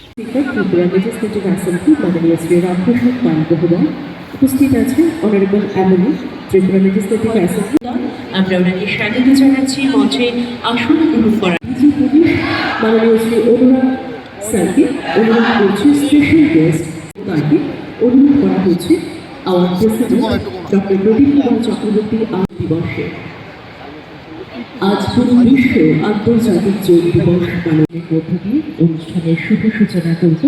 Speaker Tripura legislative assembly মাননীয় শ্রী রামপ্রসাদ পাল উপস্থিত আছেন অনারেবল অ্যামনি ত্রিপুরা লেজিসলেটিভ অ্যাসেম্বলি আমরা ওনাকে স্বাগত জানাচ্ছি মঞ্চে আসন গ্রহণ করা মাননীয় শ্রী অনুরাগ স্যারকে অনুরোধ করছি স্পেশাল গেস্ট তাকে অনুরোধ করা হয়েছে our president doctor Pradip Kumar Chakraborty আজ দিবসে আজ পুরো বিশ্ব আন্তর্জাতিক যোগ দিবস পালনের মধ্য দিয়ে অনুষ্ঠানের শুভ সূচনা করব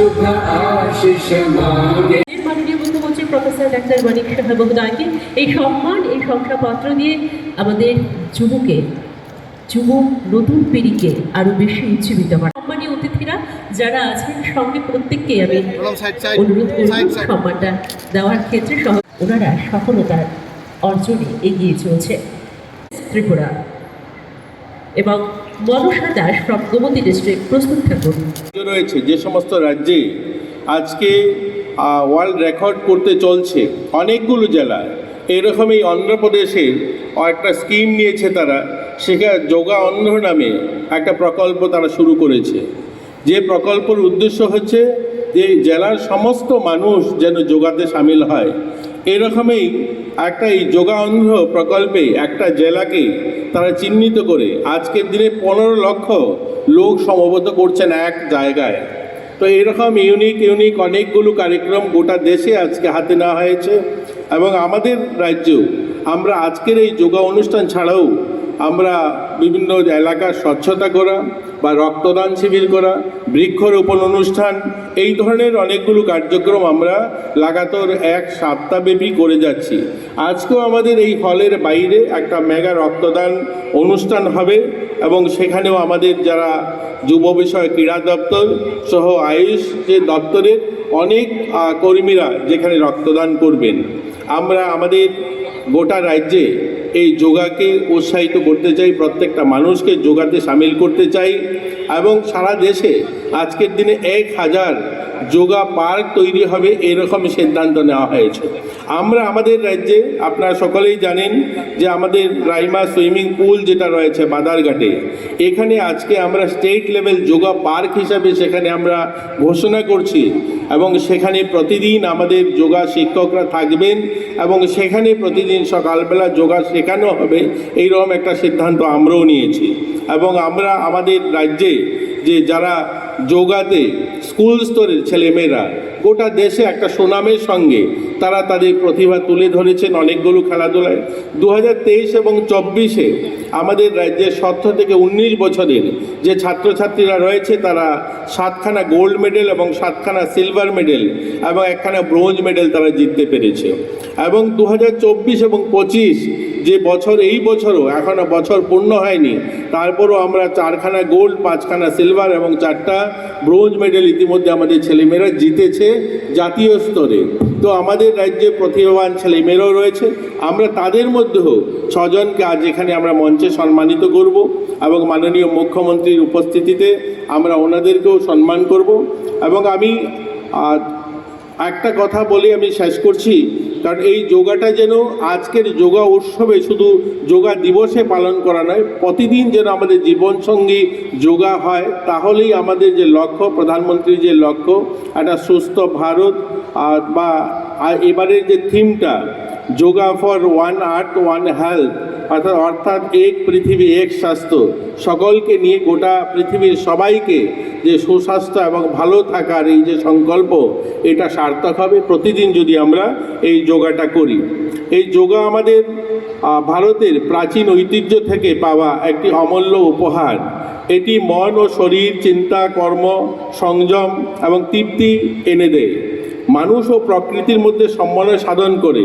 শুভ আশিস মাগে এই সম্মান এই শংসাপত্র দিয়ে আমাদের যুবকে যুব নতুন পিঁড়িকে আরও বেশি উজ্জীবিত করা। সম্মানী অতিথিরা যারা আছেন সঙ্গে প্রত্যেককে আমি অনুরোধ করব সম্মানটা দেওয়ার ক্ষেত্রে ওনারা সফলতার অর্জনে এগিয়ে চলছে। ত্রিপুরা এবং মনসা দাস ফ্রম গোমতী ডিস্ট্রিক্ট প্রস্তুত থাকুন। রয়েছে, যে সমস্ত রাজ্যে আজকে ওয়ার্ল্ড রেকর্ড করতে চলছে অনেকগুলো জেলা এরকমই অন্ধ্রপ্রদেশের একটা স্কিম নিয়েছে তারা সেখানে যোগা অন্ধ্র নামে একটা প্রকল্প তারা শুরু করেছে। যে প্রকল্পের উদ্দেশ্য হচ্ছে যে জেলার সমস্ত মানুষ যেন যোগাতে সামিল হয়। এরকমই একটা এই যোগা অন্ধ্র প্রকল্পে একটা জেলাকে তারা চিহ্নিত করে আজকের দিনে পনেরো লক্ষ লোক সমবেত করছেন এক জায়গায়। তো এরকম ইউনিক ইউনিক অনেকগুলো কার্যক্রম গোটা দেশে আজকে হাতে নেওয়া হয়েছে এবং আমাদের রাজ্যেও আমরা আজকের এই যোগা অনুষ্ঠান ছাড়াও আমরা বিভিন্ন এলাকার স্বচ্ছতা করা বা রক্তদান শিবির করা, বৃক্ষরোপণ অনুষ্ঠান, এই ধরনের অনেকগুলো কার্যক্রম আমরা লাগাতার এক সপ্তাহব্যাপী করে যাচ্ছি। আজকেও আমাদের এই হলের বাইরে একটা মেগা রক্তদান অনুষ্ঠান হবে এবং সেখানেও আমাদের যারা যুব বিষয় ক্রীড়া দপ্তর সহ আয়ুষ যে দপ্তরের অনেক কর্মীরা যেখানে রক্তদান করবেন। আমরা আমাদের গোটা রাজ্যে এই যোগাকে উৎসাহিত করতে চাই, প্রত্যেকটা মানুষকে যোগাতে সামিল করতে চাই এবং সারা দেশে আজকের দিনে এক হাজার যোগা পার্ক তৈরি হবে, এরকম সিদ্ধান্ত নেওয়া হয়েছে। আমরা আমাদের রাজ্যে, আপনারা সকলেই জানেন যে আমাদের রাইমা সুইমিং পুল যেটা রয়েছে বাদারঘাটে, এখানে আজকে আমরা স্টেট লেভেল যোগা পার্ক হিসাবে সেখানে আমরা ঘোষণা করছি এবং সেখানে প্রতিদিন আমাদের যোগা শিক্ষকরা থাকবেন এবং সেখানে প্রতিদিন সকালবেলা যোগা শেখানো হবে, এইরকম একটা সিদ্ধান্ত আমরাও নিয়েছি। এবং আমরা আমাদের রাজ্যে যে যারা যোগাতে স্কুল স্তরের ছেলেমেয়েরা গোটা দেশে একটা সুনামের সঙ্গে তারা তাদের প্রতিভা তুলে ধরেছেন অনেকগুলো খেলাধুলায়। দু হাজার তেইশ এবং চব্বিশে আমাদের রাজ্যের সতেরো থেকে উনিশ বছরের যে ছাত্রছাত্রীরা রয়েছে তারা সাতখানা গোল্ড মেডেল এবং সাতখানা সিলভার মেডেল এবং একখানা ব্রোঞ্জ মেডেল তারা জিততে পেরেছে। এবং দু হাজার চব্বিশ এবং পঁচিশ যে বছর, এই বছরও এখনও বছর পূর্ণ হয়নি, তারপরও আমরা চারখানা গোল্ড পাঁচখানা সিলভার এবং চারটা ব্রোঞ্জ মেডেল ইতিমধ্যে আমাদের ছেলেমেয়েরা জিতেছে জাতীয় স্তরে। তো আমাদের রাজ্যে প্রতিভাবান ছেলেমেয়েরাও রয়েছে। আমরা তাদের মধ্যেও ছজনকে আজ এখানে আমরা মঞ্চে সম্মানিত করব এবং মাননীয় মুখ্যমন্ত্রীর উপস্থিতিতে আমরা ওনাদেরকেও সম্মান করব। এবং আমি একটা কথা বলে আমি শেষ করছি। কারণ এই যোগাটা যেন আজকের যোগা উৎসবে শুধু যোগা দিবসে পালন করা নয়, প্রতিদিন যেন আমাদের জীবনসঙ্গী যোগা হয়, তাহলেই আমাদের যে লক্ষ্য, প্রধানমন্ত্রীর যে লক্ষ্য, একটা সুস্থ ভারত, আর বা এবারের যে থিমটা yoga for one earth, one health, অর্থাৎ অর্থাৎ এক পৃথিবী, এক স্বাস্থ্য। সকলকে নিয়ে গোটা পৃথিবীর সবাইকে যে সুস্বাস্থ্য এবং ভালো থাকার এই যে সংকল্প, এটা সার্থক হবে। প্রতিদিন যদি আমরা এই যোগাটা করি। এই যোগা আমাদের ভারতের প্রাচীন ঐতিহ্য থেকে পাওয়া একটি অমূল্য উপহার। এটি মন ও শরীর, চিন্তা, কর্ম, সংযম এবং তৃপ্তি এনে দেয়। মানুষ ও প্রকৃতির মধ্যে সমন্বয় সাধন করে।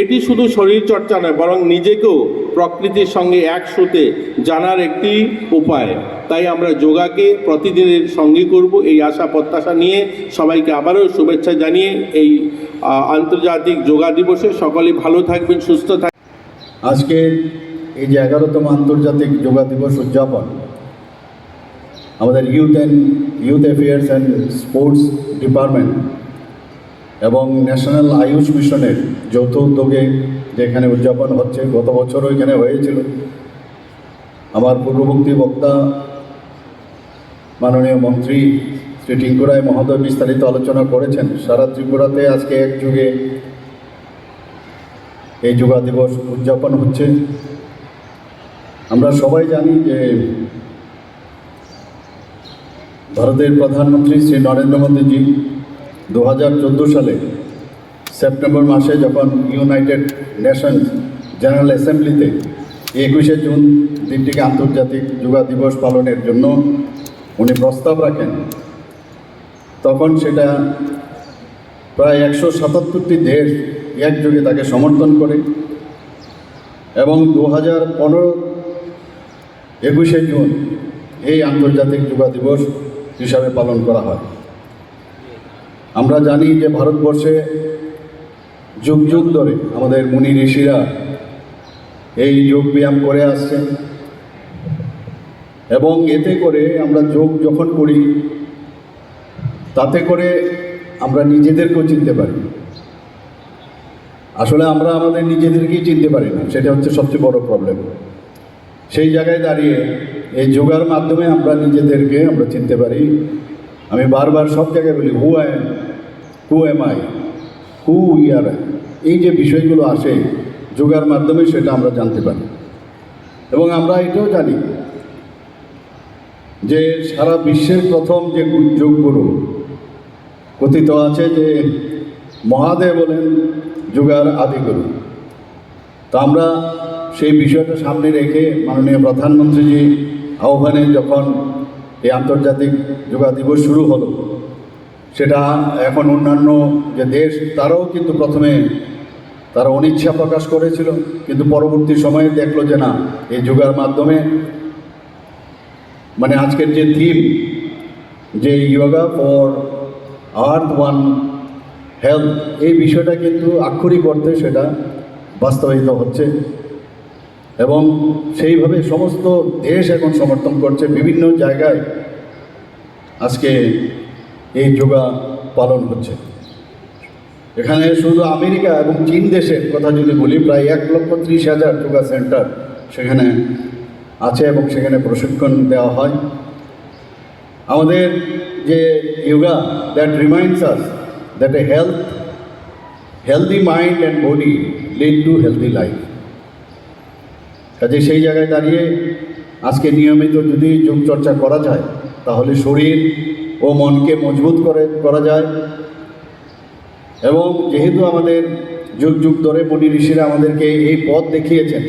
এটি শুধু শরীর চর্চা নয়, বরং নিজেকেও প্রকৃতির সঙ্গে একসাথে জানার একটি উপায়। তাই আমরা যোগাকে প্রতিদিনের সঙ্গী করব এই আশা, প্রত্যাশা নিয়ে সবাইকে আবারও শুভেচ্ছা জানিয়ে এই আন্তর্জাতিক যোগা দিবসে সকলে ভালো থাকবেন, সুস্থ থাকবেন আজকে এই যে এগারোতম আন্তর্জাতিক যোগা দিবস উদযাপন, আমাদের youth and youth affairs and sports department এবং ন্যাশনাল আয়ুষ মিশনের যৌথ উদ্যোগে যেখানে উদযাপন হচ্ছে, গত বছরও এখানে হয়েছিল। আমার পূর্ববর্তী বক্তা, মাননীয় মন্ত্রী শ্রী টিঙ্কুরায় মহোদয় বিস্তারিত আলোচনা করেছেন। সারা ত্রিপুরাতে আজকে এক যুগে এই যোগা দিবস উদযাপন হচ্ছে। আমরা সবাই জানি যে ভারতের প্রধানমন্ত্রী শ্রী নরেন্দ্র মোদীজি দু হাজার চোদ্দ সালে সেপ্টেম্বর মাসে যখন ইউনাইটেড নেশনস জেনারেল অ্যাসেম্বলিতে একুশে জুন দিনটিকে আন্তর্জাতিক যোগা দিবস পালনের জন্য উনি প্রস্তাব রাখেন, তখন সেটা প্রায় একশো সাতাত্তরটি দেশ একযোগে তাকে সমর্থন করে এবং দু হাজার পনেরো একুশে জুন এই আন্তর্জাতিক যোগা দিবস হিসাবে পালন করা হয়। আমরা জানি যে ভারতবর্ষে যুগ যুগ ধরে আমাদের মুনি ঋষিরা এই যোগ ব্যায়াম করে আসছেন। এবং এতে করে আমরা যোগ যখন করি, তাতে করে আমরা নিজেদেরকেও চিনতে পারি। আসলে আমরা আমাদের নিজেদেরকেই চিনতে পারি না, সেটা হচ্ছে সবচেয়ে বড় প্রবলেম সেই জায়গায় দাঁড়িয়ে এই যোগার মাধ্যমে আমরা নিজেদেরকে আমরা চিনতে পারি। আমি বারবার সব জায়গায় বলি who I who am I who year এই যে বিষয়গুলো আসে যোগার মাধ্যমে, সেটা আমরা জানতে পারি। এবং আমরা এটাও জানি যে সারা বিশ্বের প্রথম যে যোগগুরু কথিত আছে যে মহাদেব বলেন যুগার আদিগুরু তো আমরা সেই বিষয়টা সামনে রেখে মাননীয় প্রধানমন্ত্রীজি আহ্বানে যখন এই আন্তর্জাতিক যোগা দিবস শুরু হলো। সেটা এখন অন্যান্য যে দেশ, তারাও কিন্তু প্রথমে তারা অনিচ্ছা প্রকাশ করেছিল, কিন্তু পরবর্তী সময়ে দেখল যে না, এই যোগার মাধ্যমে মানে আজকের যে থিম যে yoga for earth one health এই বিষয়টা কিন্তু আক্ষরিক অর্থে সেটা বাস্তবায়িত হচ্ছে। এবং সেইভাবে সমস্ত দেশ এখন সমর্থন করছে বিভিন্ন জায়গায়। আজকে এই যোগা পালন হচ্ছে। এখানে শুধু আমেরিকা এবং চীন দেশের কথা যদি বলি, প্রায় এক লক্ষ ত্রিশ হাজার যোগা সেন্টার সেখানে আছে এবং সেখানে প্রশিক্ষণ দেওয়া হয়। আমাদের যে yoga that reminds us that a health healthy mind and body lead to healthy life কাজে সেই জায়গায় দাঁড়িয়ে আজকে নিয়মিত যদি যোগ চর্চা করা যায়, তাহলে শরীর ও মনকে মজবুত করে, করা যায়। এবং যেহেতু আমাদের যুগ যুগ ধরে মনি ঋষিরা আমাদেরকে এই পথ দেখিয়েছেন,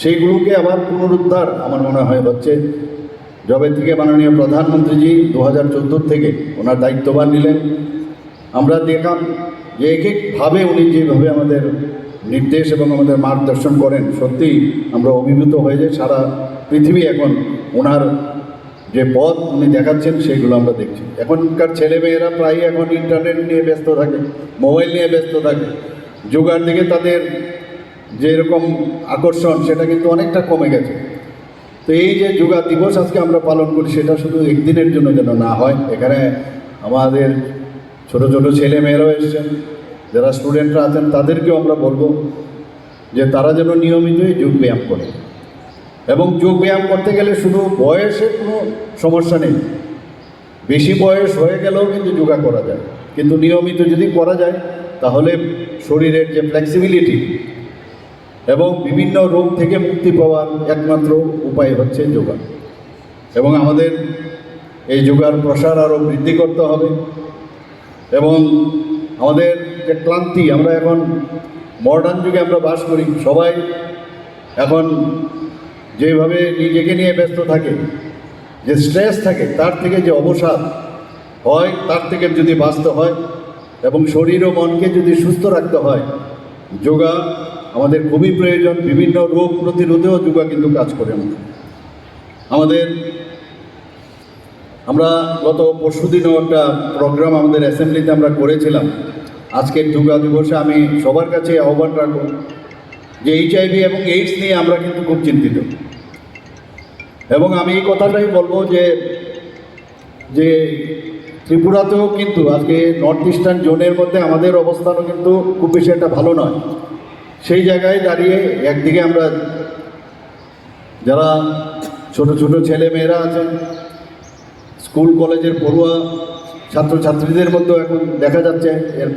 সেইগুলোকে আবার পুনরুদ্ধার আমার মনে হয় হচ্ছে। যবে থেকে মাননীয় প্রধানমন্ত্রীজি দু হাজার চোদ্দোর থেকে ওনার দায়িত্ববান নিলেন। আমরা দেখলাম যে এক একভাবে উনি যেভাবে আমাদের নির্দেশ এবং আমাদের মার্গদর্শন করেন। সত্যিই আমরা অভিভূত হয়ে যাই সারা পৃথিবী এখন ওনার যে পথ উনি দেখাচ্ছেন সেইগুলো আমরা দেখছি। এখনকার ছেলেমেয়েরা প্রায়ই এখন ইন্টারনেট নিয়ে ব্যস্ত থাকে, মোবাইল নিয়ে ব্যস্ত থাকে। যোগার দিকে তাদের যে এরকম আকর্ষণ, সেটা কিন্তু অনেকটা কমে গেছে। তো এই যে যোগা দিবস আজকে আমরা পালন করি, সেটা শুধু একদিনের জন্য যেন না হয়। এখানে আমাদের ছোট ছোট ছেলেমেয়েরাও এসছেন যারা স্টুডেন্টরা আছেন তাদেরকেও আমরা বলব যে তারা যেন নিয়মিতই যোগ ব্যায়াম করে। এবং যোগ ব্যায়াম করতে গেলে শুধু বয়সের কোনো সমস্যা নেই। বেশি বয়স হয়ে গেলেও কিন্তু যোগা করা যায়। কিন্তু নিয়মিত যদি করা যায়, তাহলে শরীরের যে ফ্লেক্সিবিলিটি এবং বিভিন্ন রোগ থেকে মুক্তি পাওয়ার একমাত্র উপায় হচ্ছে যোগা। এবং আমাদের এই যোগার প্রসার আরও বৃদ্ধি করতে হবে। এবং আমাদের যে ক্লান্তি, আমরা এখন মডার্ন যুগে আমরা বাস করি, সবাই এখন যেভাবে নিজেকে নিয়ে ব্যস্ত থাকে, যে স্ট্রেস থাকে, তার থেকে যে অবসাদ হয়, তার থেকে যদি বাঁচতে হয় এবং শরীর ও মনকে যদি সুস্থ রাখতে হয়, যোগা আমাদের খুবই প্রয়োজন, বিভিন্ন রোগ প্রতিরোধেও যোগা কিন্তু কাজ করে আমাদের। আমরা গত পরশু দিনও একটা প্রোগ্রাম আমাদের অ্যাসেম্বলিতে আমরা করেছিলাম। আজকের যোগা দিবসে আমি সবার কাছে আহ্বান রাখব যে এইচআইভি এবং এইডস নিয়ে আমরা কিন্তু খুব চিন্তিত। এবং আমি এই কথাটাই বলব যে যে ত্রিপুরাতেও কিন্তু আজকে নর্থ ইস্টার্ন জোনের মধ্যে আমাদের অবস্থানও কিন্তু খুব বেশি একটা ভালো নয়। সেই জায়গায় দাঁড়িয়ে একদিকে আমরা যারা ছোট ছোট ছেলে মেয়েরা আছেন, স্কুল, কলেজের পড়ুয়া, ছাত্রছাত্রীদের মধ্যেও এখন দেখা যাচ্ছে এর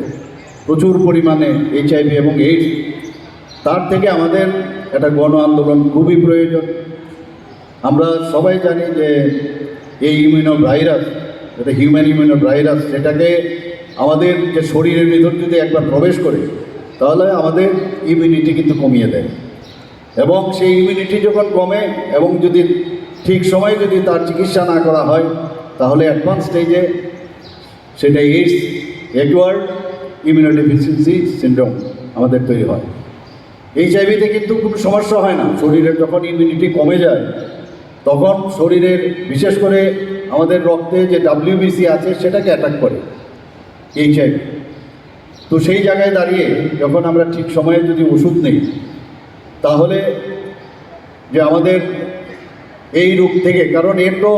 প্রচুর পরিমাণে এইচআইভি এবং এইডস তার থেকে আমাদের একটা গণ আন্দোলন খুবই প্রয়োজন। আমরা সবাই জানি যে এই ইমিউনো ভাইরাস এটা হিউম্যান ইমিউনো ভাইরাস সেটাকে আমাদের যে শরীরের ভিতর যদি একবার প্রবেশ করে, তাহলে আমাদের ইমিউনিটি কিন্তু কমিয়ে দেয়। এবং সেই ইমিউনিটি যখন কমে এবং যদি ঠিক সময়ে যদি তার চিকিৎসা না করা হয়, তাহলে অ্যাডভান্স স্টেজে সেটা এইডস এডওয়ার্ড ইমিউনোডেফিসিয়েন্সি সিন্ড্রোম আমাদের তৈরি হয়। এইচআইভিতে কিন্তু কোনো সমস্যা হয় না। শরীরের যখন ইমিউনিটি কমে যায়, তখন শরীরের বিশেষ করে আমাদের রক্তে যে ডাব্লিউবিসি আছে, সেটাকে অ্যাটাক করে এইচআইভি তো সেই জায়গায় দাঁড়িয়ে যখন আমরা ঠিক সময়ে যদি ওষুধ নেই, তাহলে যে আমাদের এই রোগ থেকে, কারণ এর তো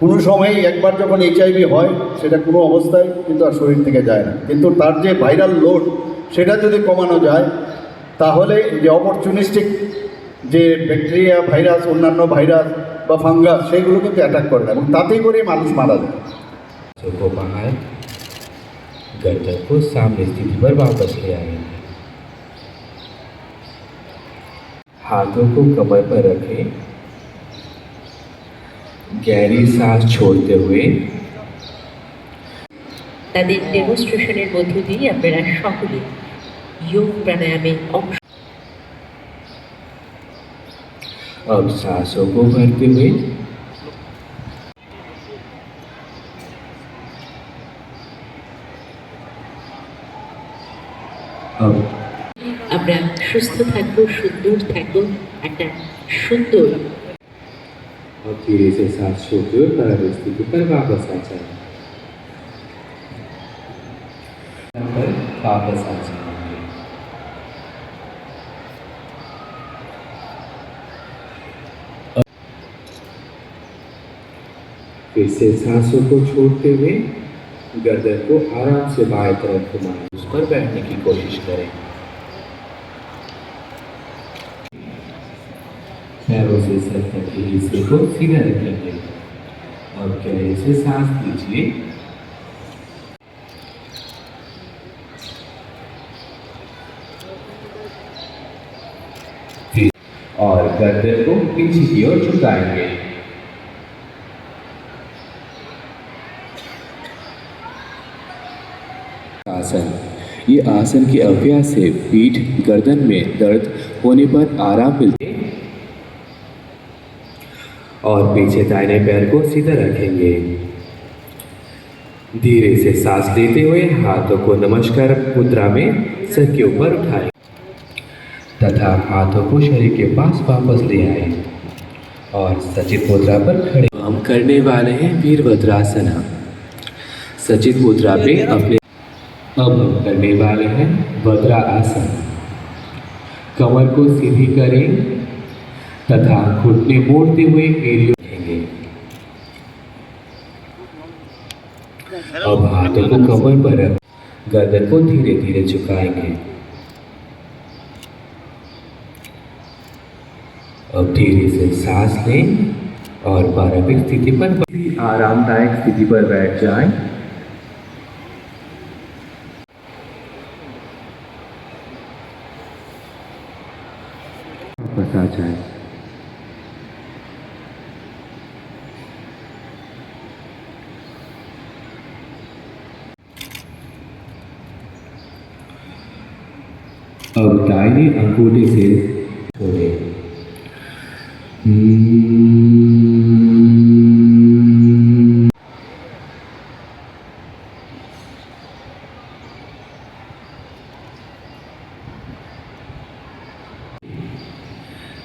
কোনো সময়ই একবার যখন এইচআইভি হয় সেটা কোনো অবস্থায় কিন্তু আর শরীর থেকে যায় না কিন্তু তার যে ভাইরাল লোড সেটা যদি কমানো যায় তাহলে যে অপরচুনিস্টিক যে ব্যাকটেরিয়া ভাইরাস অন্যান্য ভাইরাস বা ফাঙ্গাস সেগুলো কিন্তু অ্যাটাক করে না এবং তাতেই করে মানুষ মারা যায় हाथों को बाहर गर्दन को सामने स्थिति पर वापस ले आएंगे हाथों को कमर पर रखें गहरी सांस छोड़ते हुए তাদের ডেমনস্ট্রেশনের মধ্য দিয়ে আপনারা সকলে যোগ প্রাণায়ামে অংশ अब सांसों को भरते हुए अब আমরা সুস্থ থাকবো সুন্দর থাকবো একটা সুন্দর अब धीरे से सांस छोड़ते हुए प्रारंभिक स्थिति पर वापस आ जाए। वापस आ जाएँगे फिर से सांसों को छोड़ते हुए गर्दन को आराम से बाएँ तरफ़ घुमाएँ। उस पर बैठने की कोशिश करें। पैरों से सर तक के हिस्से को सीधा रखेंगे और गहरे से सांस लीजिए और गर्दन को पीछे की ओर झुकाएँगे। आसन। ये आसन के अभ्यास से पीठ, गर्दन में दर्द होने पर आराम मिलते और पीछे दाहिने पैर को सीधा रखेंगे। धीरे से सांस लेते हुए हाथों को नमस्कार मुद्रा में सर के ऊपर उठाएँ तथा हाथों को शरीर के पास वापस ले आए और सचित मुद्रा पर खड़े। हम करने वाले हैं वीरभद्रासना सचित मुद्रा पे अपने अब हम करने वाले हैं वज्रा आसन कमर को सीधी करें। तथा घुटने मोड़ते हुए अब हाथों को कमर पर गर्दन को धीरे धीरे झुकाएँगे। अब धीरे से सांस लें और पारंपरिक स्थिति पर आरामदायक स्थिति पर बैठ जाएँ। वापस जाए। यानी अंगूठे से छोड़े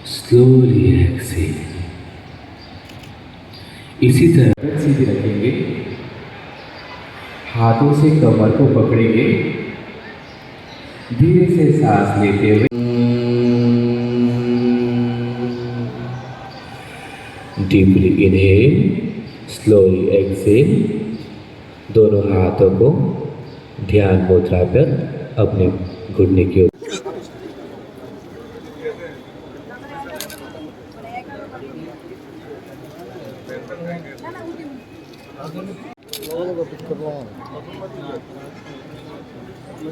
स्लोली इसी तरह सीधे रखेंगे। हाथों से कमर को पकड़ेंगे। धीरे से सांस लेते हुए। डीपली इनहेल स्लोली एक्सेल दोनों हाथों को ध्यान मुद्रा पर अपने घुटने की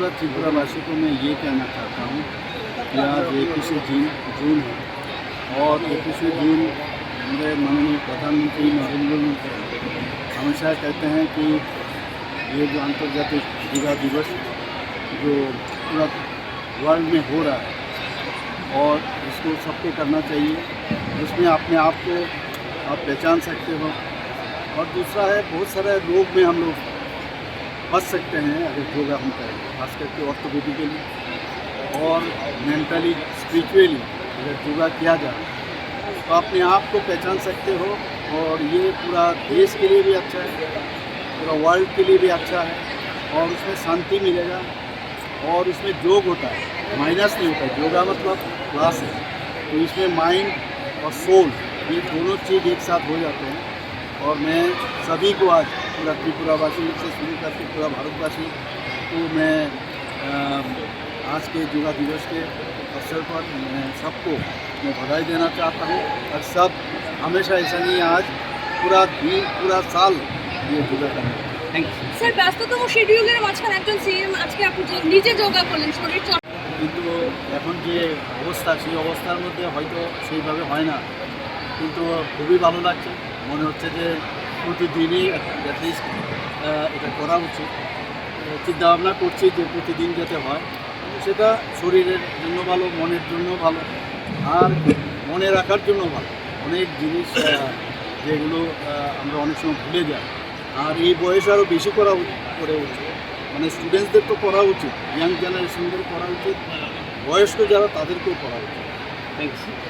पूरा त्रिपुरावासी को मैं ये कहना चाहता हूँ कि आज इक्कीस जून जून है और इक्कीसवें जून हमारे माननीय प्रधानमंत्री नरेंद्र मोदी हमेशा कहते हैं कि ये जो अंतर्जातिक युवा दिवस जो पूरा वर्ल्ड में हो रहा है और इसको सबको करना चाहिए, उसमें अपने आप को आप पहचान सकते हो। और दूसरा है, बहुत सारे रोग में हम लोग बच सकते हैं अगर योगा हम करें, खास करके ऑर्थोपेडिकली और मेंटली स्पिरिचुअली अगर योगा किया जाए तो अपने आप को पहचान सकते हो और ये पूरा देश के लिए भी अच्छा है, पूरा वर्ल्ड के लिए भी अच्छा है और उसमें शांति मिलेगा और उसमें योग होता है माइनस नहीं होता, योगा मतलब क्लास है। तो इसमें माइंड और सोल ये दोनों चीज़ एक साथ हो जाते हैं और मैं सभी को आज पूरा त्रिपुरावासी से शुरू करके पूरा भारतवासी को मैं अ, आज के योगा दिवस के अवसर पर मैं सबको मैं बधाई देना चाहता हूँ और सब हमेशा ऐसा नहीं है आज पूरा दिन पूरा साल ये योगा करना थैंक यू স্যার ব্যস্ততম শিডিউলের মাঝখানে একজন সিএম আজকে আপনি যে- নিজে যোগা করলেন শরীর চর্চা কিন্তু এখন যে অবস্থা সেই অবস্থার মধ্যে হয়তো সেইভাবে হয় না কিন্তু খুবই ভালো লাগছে মনে হচ্ছে যে প্রতিদিনই অ্যাটলিস্ট এটা করা উচিত। চিন্তা ভাবনা করছি যে প্রতিদিন যাতে হয়। সেটা শরীরের জন্য ভালো, মনের জন্য ভালো, আর মনে রাখার জন্য ভালো। অনেক জিনিস যেগুলো আমরা অনেক সময় ভুলে যাই। আর এই বয়সে আরও বেশি করা করে উচিত। মানে স্টুডেন্টসদের তো করা উচিত ইয়াং জেনারেশনদের করা উচিত। বয়স্ক যারা, তাদেরকেও করা উচিত। Thank you